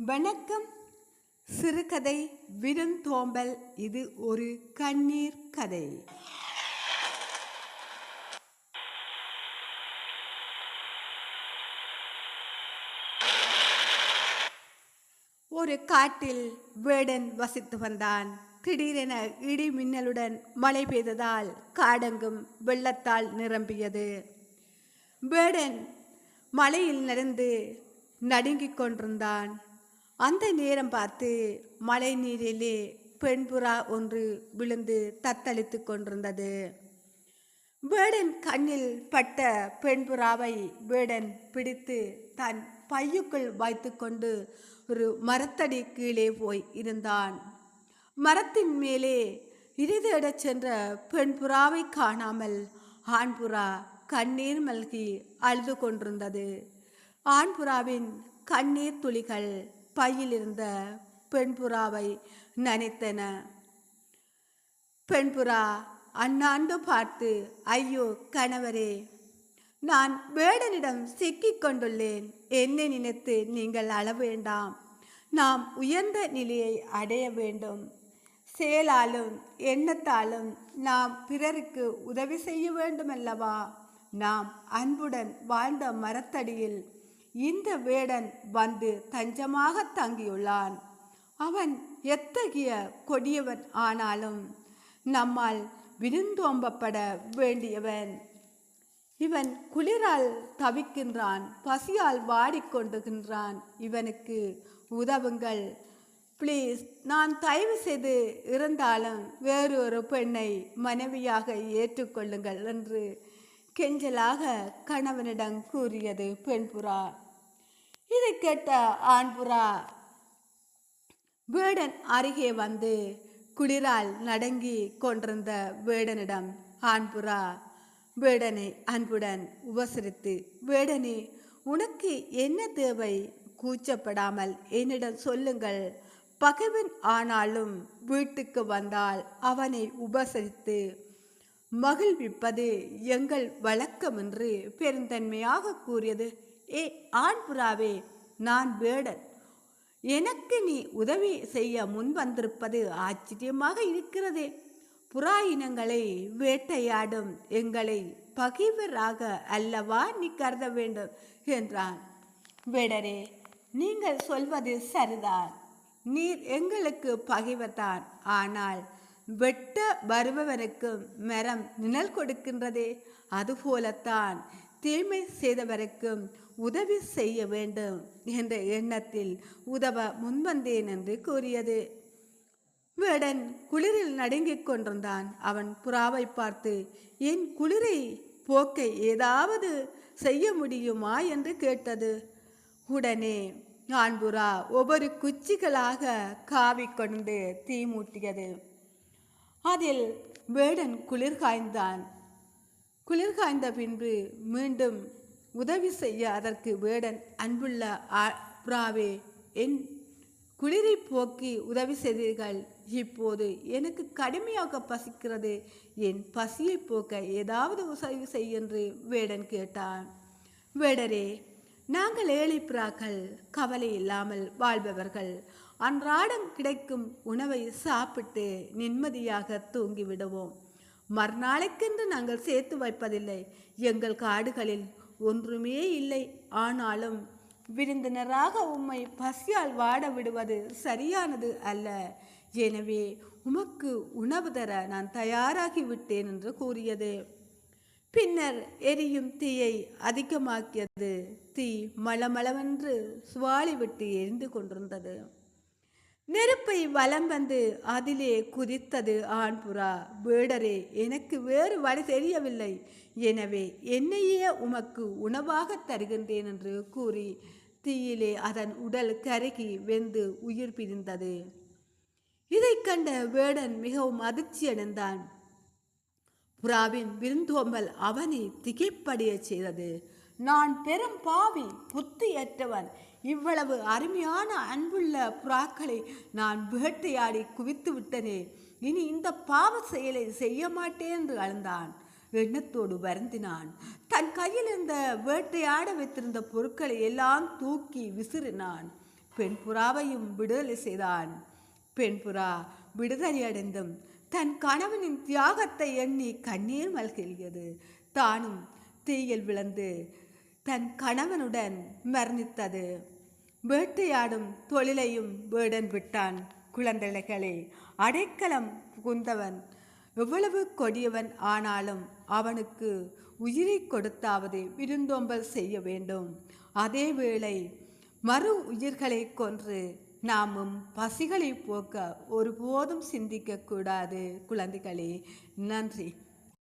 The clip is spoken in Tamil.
வணக்கம். சிறுகதை விருந்தோம்பல். இது ஒரு கண்ணீர் கதை. ஒரு காட்டில் வேடன் வசித்து வந்தான். திடீரென இடி மின்னலுடன் மழை பெய்ததால் காடெங்கும் வெள்ளத்தால் நிரம்பியது. வேடன் மலையில் நடந்து நடுங்கிக் கொண்டிருந்தான். அந்த நேரம் பார்த்து மழை நீரிலே பெண்புறா ஒன்று விழுந்து தத்தளித்து கொண்டிருந்தது. வேடன் கண்ணில் பட்ட பெண்புறாவை வேடன் பிடித்து தன் பையுக்குள் வைத்துக்கொண்டு ஒரு மரத்தடி கீழே போய் இருந்தான். மரத்தின் மேலே இறுதியிடச் சென்ற பெண்புறாவை காணாமல் ஆண்புறா கண்ணீர் மல்கி அழுது கொண்டிருந்தது. ஆண்புறாவின் கண்ணீர் துளிகள் பையில் இருந்த பெண்புறாவை நனைத்தன. பெண்புறா அண்ணாண்டு பார்த்து ஐயோ கணவரே நான் வேடனிடம் சிக்கிக் கொண்டுள்ளேன். என்னை நினைத்து நீங்கள் அள வேண்டாம். நாம் உயர்ந்த நிலையை அடைய வேண்டும். செயலாலும் எண்ணத்தாலும் நாம் பிறருக்கு உதவி செய்ய வேண்டுமல்லவா? நாம் அன்புடன் வாழ்ந்த மரத்தடியில் இந்த வேடன் வந்து தஞ்சமாக தங்கியுள்ளான். அவன் எத்தகைய கொடியவன் ஆனாலும் நம்மால் விருந்தோம்பப்பட வேண்டியவன். இவன் குளிரால் தவிக்கின்றான் பசியால் வாடிக்கொண்டுகின்றான் இவனுக்கு உதவுங்கள். ப்ளீஸ் நான் தயவு செய்து இருந்தாலும் வேறொரு பெண்ணை மனைவியாக ஏற்றுக்கொள்ளுங்கள் என்று கெஞ்சலாக கணவனிடம் கூறியது பெண்புறா இதை கேட்ட ஆண்புறா வேடன் அருகே வந்து குளிரால் நடங்கி கொண்டிருந்த வேடனிடம் ஆண்புறா வேடனை அன்புடன் உபசரித்து வேடனே உனக்கு என்ன தேவை? கூச்சப்படாமல் என்னிடம் சொல்லுங்கள். பகைவன் ஆனாலும் வீட்டுக்கு வந்தால் அவனை உபசரித்து மகிழ்விப்பது எங்கள் வழக்கம் என்று பெருந்தன்மையாக கூறியது. ஏ ஆண் புறாவே நான் வேடன். எனக்கு நீ உதவி செய்ய முன் வந்திருப்பது ஆச்சரியமாக இருக்கிறதே. புறா இனங்களை வேட்டையாடும் எங்களை பகைவராக அல்லவா நீ கருத வேண்டும் என்றான். வேடரே நீங்கள் சொல்வது சரிதான். நீர் எங்களுக்கு பகைவர்தான். ஆனால் வெட்ட வருபவருக்கு மரம் நிழல் கொடுக்கின்றதே. அதுபோலத்தான் தீமை செய்தவருக்கும் உதவி செய்ய வேண்டும் என்ற எண்ணத்தில் உதவ முன்வந்தேன் என்று கூறியது. வேடன் குளிரில் நடுங்கிக் கொண்டிருந்தான். அவன் புறாவை பார்த்து என் குளிரை போக்க ஏதாவது செய்ய முடியுமா? என்று கேட்டது. உடனே ஆண்புறா ஒவ்வொரு குச்சிகளாக காவிக்கொண்டு தீ மூட்டியது. அதில் வேடன் குளிர் காய்ந்தான். குளிர் காய்ந்த பின்பு மீண்டும் உதவி செய்ய அதற்கு வேடன் அன்புள்ள ஆ- புறாவே என் குளிரை போக்கி உதவி செய்தீர்கள். இப்போது எனக்கு கடுமையாக பசிக்கிறது. என் பசியை போக்க ஏதாவது உதவி செய் என்று வேடன் கேட்டான். வேடரே நாங்கள் ஏழை புறாக்கள் கவலை இல்லாமல் வாழ்பவர்கள். அன்றாடம் கிடைக்கும் உணவை சாப்பிட்டு நிம்மதியாக தூங்கிவிடுவோம். மறுநாளைக்கென்று நாங்கள் சேர்த்து வைப்பதில்லை. எங்கள் காடுகளில் ஒன்றுமே இல்லை. ஆனாலும் விருந்தினராக உம்மை பசியால் வாட விடுவது சரியானது அல்ல. எனவே உமக்கு உணவு தர நான் தயாராகி விட்டேன் என்று கூறியது. பின்னர் எரியும் தீயை அதிகமாக்கியது. தீ மளமளவென்று சுவாலிவிட்டு எரிந்து கொண்டிருந்தது. நெருப்பை வலம் வந்து அதிலே குதித்தது ஆண்புறா வேடரே எனக்கு வேறு வழி தெரியவில்லை. எனவே என்னையே உமக்கு உணவாக தருகின்றேன் என்று கூறி தீயிலே அதன் உடல் கருகி வெந்து உயிர் பிரிந்தது. இதைக் கண்ட வேடன் மிகவும் அதிர்ச்சியடைந்தான் புறாவின் விருந்தோம்பல் அவனை திகைப்படைய செய்தது. நான் பெரும் பாவி புத்தியற்றவன். இவ்வளவு அருமையான அன்புள்ள புறாக்களை நான் வேட்டையாடி குவித்து விட்டனே. இனி இந்த பாவ செயலை செய்ய மாட்டேன் என்று அழுந்தான். எண்ணத்தோடு வருந்தினான். தன் கையில் இருந்த வேட்டையாட வைத்திருந்த பொருட்களை எல்லாம் தூக்கி விசிறினான். பெண் புறாவையும் விடுதலை செய்தான். பெண் புறா விடுதலையடைந்தும் தன் கணவனின் தியாகத்தை எண்ணி கண்ணீர் மல்கியது. தானும் தீயில் விழுந்து தன் கணவனுடன் மரணித்தது. வேட்டையாடும் தொழிலையும் வேடன் விட்டான். குழந்தைகளே அடைக்கலம் புகுந்தவன் எவ்வளவு கொடியவன் ஆனாலும் அவனுக்கு உயிரை கொடுத்தாவது விருந்தோம்பல் செய்ய வேண்டும். அதேவேளை மறு உயிர்களை கொன்று நாமும் பசிகளை போக்க ஒருபோதும் சிந்திக்கக்கூடாது. குழந்தைகளே நன்றி.